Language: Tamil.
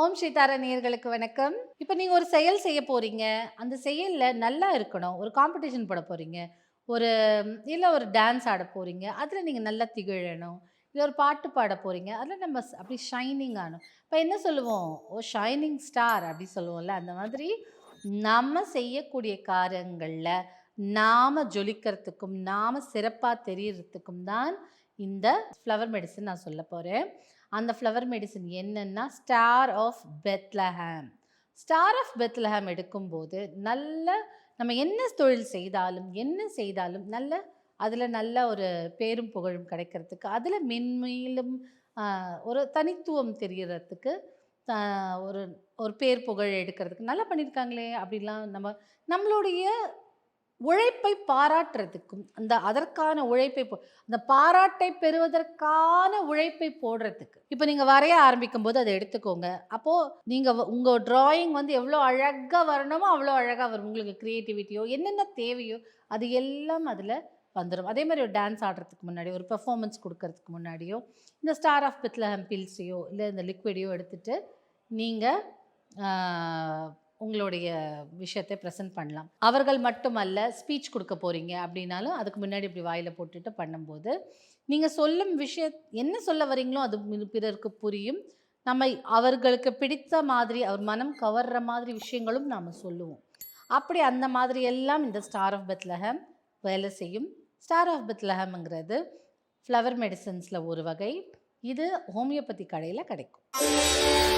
ஓம் ஸ்ரீதார நேர்களுக்கு வணக்கம். இப்போ நீங்கள் ஒரு செயல் செய்ய போகிறீங்க அந்த செயலில் நல்லா இருக்கணும். ஒரு காம்படிஷன் போட போகிறீங்க ஒரு இல்லை ஒரு டான்ஸ் ஆட போகிறீங்க அதில் நீங்கள் நல்லா திகழணும். இல்லை ஒரு பாட்டு பாட போகிறீங்க அதில் நம்ம அப்படி ஷைனிங் ஆகணும். இப்போ என்ன சொல்லுவோம்? ஓ ஷைனிங் ஸ்டார் அப்படி சொல்லுவோம்ல. அந்த மாதிரி நம்ம செய்யக்கூடிய காரியங்களில் நாம் ஜொலிக்கிறதுக்கும் நாம் சிறப்பாக தெரியறதுக்கும் தான் இந்த ஃப்ளவர் மெடிசன் நான் சொல்ல போகிறேன் அந்த ஃப்ளவர் மெடிசன் என்னென்னா star of Bethlehem star of Bethlehem எடுக்கும்போது நல்ல நம்ம என்ன தொழில் செய்தாலும் என்ன செய்தாலும் நல்ல அதில் நல்ல ஒரு பேரும் புகழும் கிடைக்கிறதுக்கு அதில் மென்மையிலும் ஒரு தனித்துவம் தெரிகிறதுக்கு ஒரு ஒரு பேர் புகழ் எடுக்கிறதுக்கு நல்லா பண்ணியிருக்காங்களே அப்படிலாம் நம்ம நம்மளுடைய உழைப்பை பாராட்டுறதுக்கும் அந்த அதற்கான உழைப்பை போ- அந்த பாராட்டை பெறுவதற்கான உழைப்பை போடுறதுக்கு. இப்போ நீங்கள் வரைய ஆரம்பிக்கும் போது அதை எடுத்துக்கோங்க. அப்போது நீங்கள் உங்கள் டிராயிங் வந்து எவ்வளோ அழகாக வரணுமோ அவ்வளோ அழகாக வரும். உங்களுக்கு க்ரியேட்டிவிட்டியோ என்னென்ன தேவையோ அது எல்லாம் அதில் வந்துடும் அதே மாதிரி ஒரு டான்ஸ் ஆடுறதுக்கு முன்னாடி ஒரு பெர்ஃபார்மன்ஸ் கொடுக்கறதுக்கு முன்னாடியோ இந்த ஸ்டார் ஆஃப் பித்லஹம் பில்ஸையோ இல்லை இந்த லிக்விடையோ எடுத்துட்டு நீங்கள் உங்களுடைய விஷயத்தை ப்ரெசென்ட் பண்ணலாம். அவர்கள் மட்டுமல்ல ஸ்பீச் கொடுக்க போகிறீங்க அப்படின்னாலும் அதுக்கு முன்னாடி இப்படி வாயில் போட்டுட்டு பண்ணும்போது நீங்கள் சொல்லும் விஷய என்ன சொல்ல வரீங்களோ அது பிறருக்கு புரியும். நம்ம அவர்களுக்கு பிடித்த மாதிரி அவர் மனம் கவர்ற மாதிரி விஷயங்களும் நாம் சொல்லுவோம். அப்படி அந்த மாதிரி எல்லாம் இந்த ஸ்டார் ஆஃப் பெத்லஹம் வேலை செய்யும். ஸ்டார் ஆஃப் பெத்லஹம்ங்கிறது ஃப்ளவர் மெடிசன்ஸில் ஒரு வகை. இது ஹோமியோபதி கடையில் கிடைக்கும்.